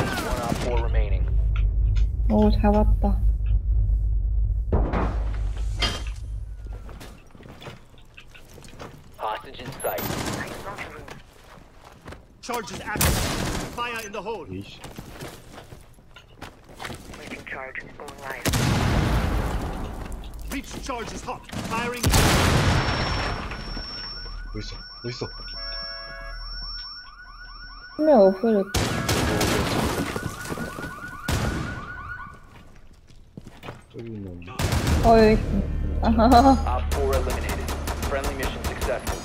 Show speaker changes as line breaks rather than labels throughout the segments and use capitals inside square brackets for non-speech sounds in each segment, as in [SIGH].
오 뭐야?
One op four remaining.
오, 잡았다.
Hostage in sight.
Charges active. Fire in the hole.
에이씨.
Waiting charge going live.
Breach charge is hot. Firing.
어디 있어? 어디 있어?
한명 없어졌다. Oi. Aha.
Op 4 [LAUGHS] eliminated. Friendly mission successful.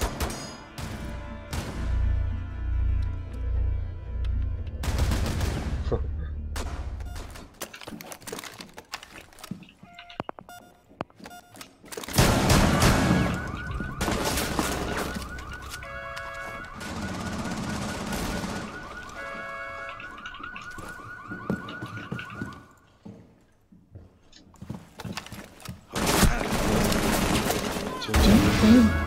지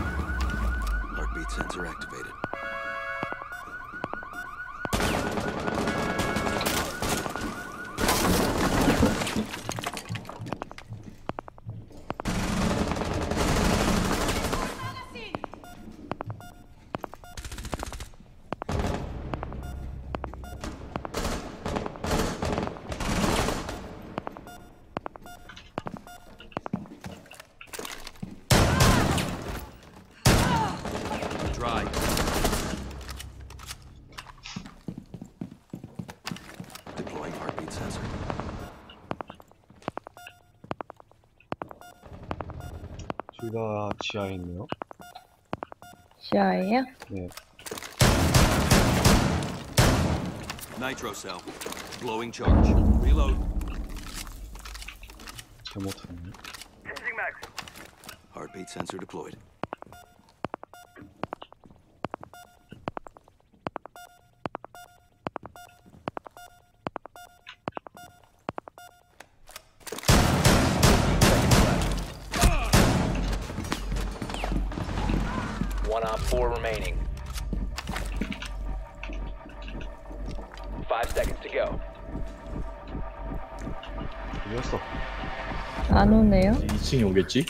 둘 다 지하에 있네요.
지하에요?
네.
Nitro cell. Blowing charge. Reload.
잘못했네.
Heartbeat sensor deployed.
One op four remaining. Five seconds to go.
이겼어.
안 오네요?
2층에 오겠지?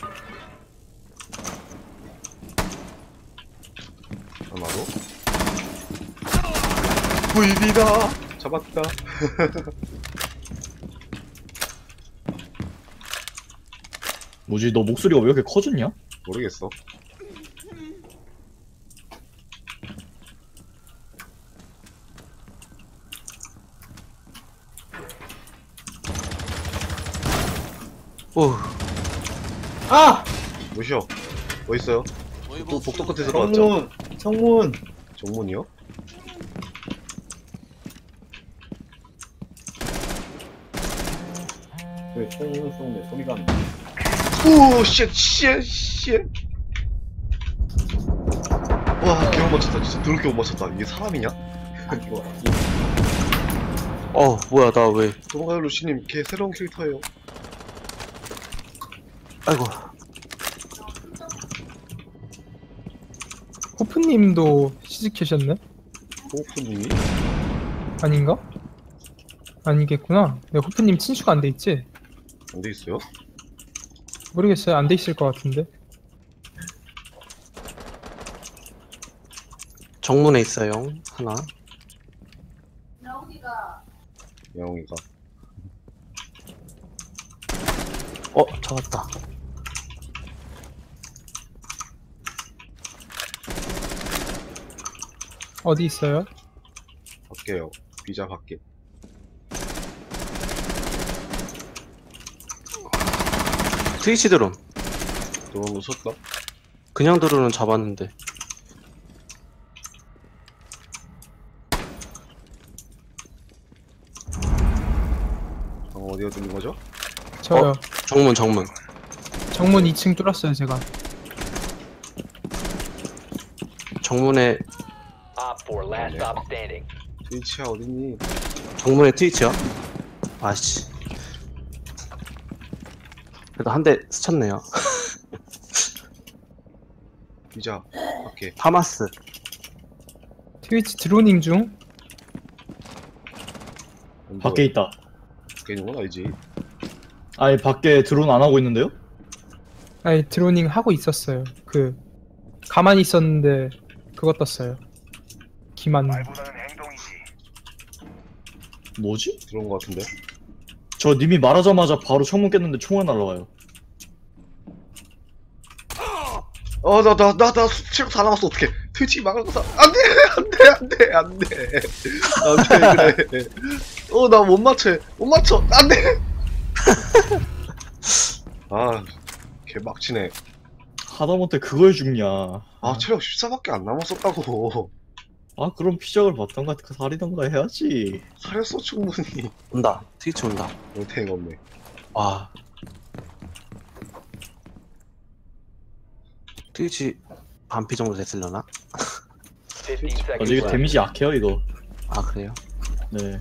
아마도. VB다. 잡았다.
뭐지 너 목소리가 왜 이렇게 커졌냐?
모르겠어.
아!
뭐시여? 뭐 있어요? 또 복도 끝에서 나왔죠?
정문! 정문!
정문이요?
왜 총을 쏘는데 소리가 안 나?
오, 쉣, 쉣, 쉣. 와, 겨우 맞췄다. 진짜 더럽게 못 맞췄다. 이게 사람이냐?
이거
어 뭐야 나 왜
도망가요, 루시님. 걔 새로운 캐릭터예요.
아이고
호프님도 시즈캐셨네?
호프님이?
아닌가? 아니겠구나. 네, 호프님 친추가 안 돼 있지?
어디 있어요?
모르겠어요. 안 돼 있을 것 같은데.
정문에 있어요 하나
영이가.
어 잡았다
어디 있어요?
밖에요. 비자 밖에.
트위치 드론
너무 무섭다.
그냥 드론은 잡았는데
방 어디가 들린 거죠?
저요.
정문 정문
정문 2층 뚫었어요, 제가.
정문에
Op four last
Yeah.
stop standing.
트위치야, 어딨니?
정문에 트위치요 아씨 그래도 한 대 스쳤네요
비자 밖에.
파마스
트위치 드로닝 중.
밖에 있다.
밖에 있는 건 알지.
아니 밖에 드론 안 하고 있는데요?
아니 드로닝 하고 있었어요. 그 가만히 있었는데 그거 떴어요. 기만.
뭐지?
그런 거 같은데.
저 님이 말하자마자 바로 창문 깼는데 총알 날라와요.
어, 나, 나, 나, 나 체력 다 남았어, 어떡해. 트위치 막을 거 사. 안 돼! 안 돼! 안 돼! 안 돼! 안 돼, 그래. 어, 나 못 맞춰. 못 맞춰! 안 돼! [LAUGHS] 아, 개 막치네.
하다못해 그걸 죽냐.
아, 체력 14밖에 안 남았었다고.
아 그럼 피적을 받던가 살이던가 해야지.
살렸어, 충분히.
온다. 트위치 온다.
엉탱이가 없네.
와. 트위치 반피 정도 됐으려나?
15아 이게. 데미지 약해요 이거.
아 그래요?
네.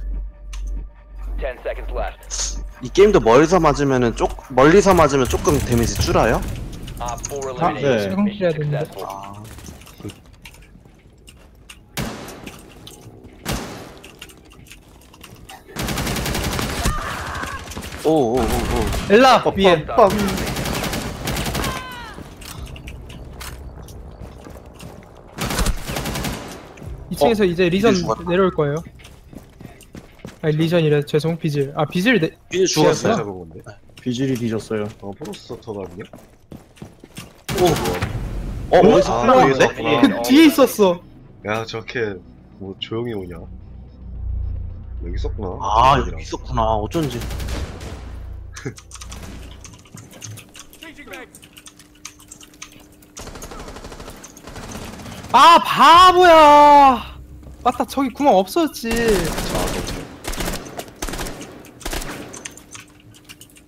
10 seconds left.
이 게임도 멀리서 맞으면은 쪽 멀리서 맞으면 조금 데미지 줄어요?
Op 4
아.
네.
되는데.
아. 오오오오
엘라 위에
빰!
2층에서 이제 리전
죽었다.
내려올 거예요. 아니 리전이래 죄송 비질. 아 비질 내...
비즈 죽었어요?
잡은 건데.
비질이 뒤졌어요.
어, 프로스터가 아니야?
어 어디서
아,
흘러왔는데?
뒤에서.
그 뒤에 있었어.
야, 저렇게, 뭐, 조용히 오냐. 여기 있었구나.
아 여기 있었구나 어쩐지
아 바보야. 맞다 저기 구멍 없었지.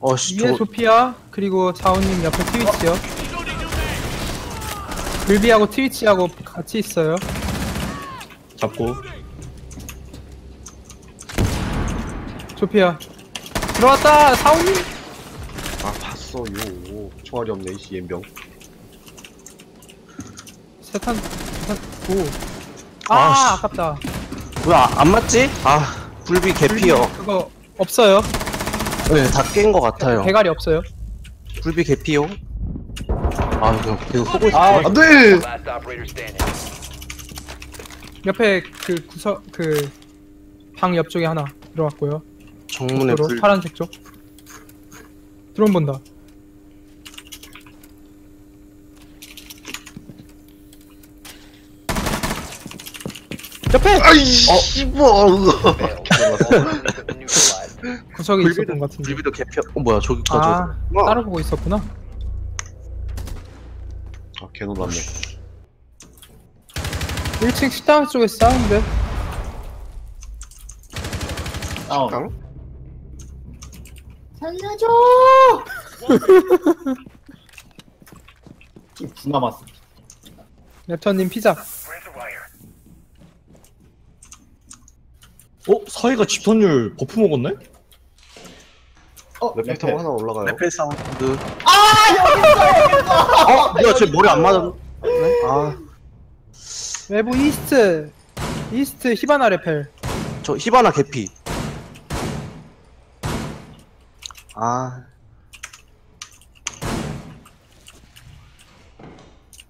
어씨
위에
저거
조피아 그리고 자우님 옆에 트위치요. 글비하고 트위치하고 같이 있어요.
잡고.
조피아 들어왔다 사우님.
아, 봤어, 요. 총알이 없네, 이 옌병.
세탄 세탄 오.
아,
아
씨.
아깝다.
왜 안 맞지? 아 불비 개피요
그거 없어요.
네다 깬 거 같아요
대가리 없어요.
불비 개피요 아 이거 계속 쏘고 있어
아,
안 돼!
Last operator standing.
옆에 그 구석 그 방 옆쪽에 하나 들어왔고요.
정문에 불
파란색 쪽. 드론 본다. 옆에
아이, 씨발!
Been neutralized.
구석에 있었던 것 같은데.
불비도 개피 어 뭐야 저기까지
아 따로 보고 있었구나.
아, 개 놀랐네.
1층 식당 쪽에 싸운데.
다운.
깡?
살려줘! [LAUGHS] 지금 두 남았어.
랩터님 피자.
어 사이가 집턴율 버프 먹었네?
어,
랩 타고 하나 올라가요.
레펠 사운드 아 여기 있어 있어 어 뭐야 쟤 머리 안 맞았네 아저
외부 이스트. 이스트 히바나 레펠.
히바나 개피 아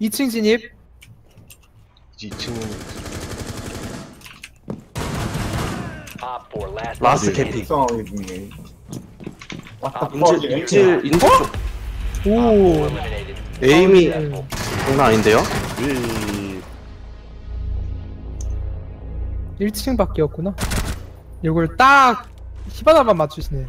2층 진입.
2층
Op 4 last
라스트.
왔다
인질 인질 인질 쪽
오.
eliminated.
에임이
Successful.
장난 아닌데요?
이
1층 밖이었구나. 이걸 딱 히바나만 맞추시네.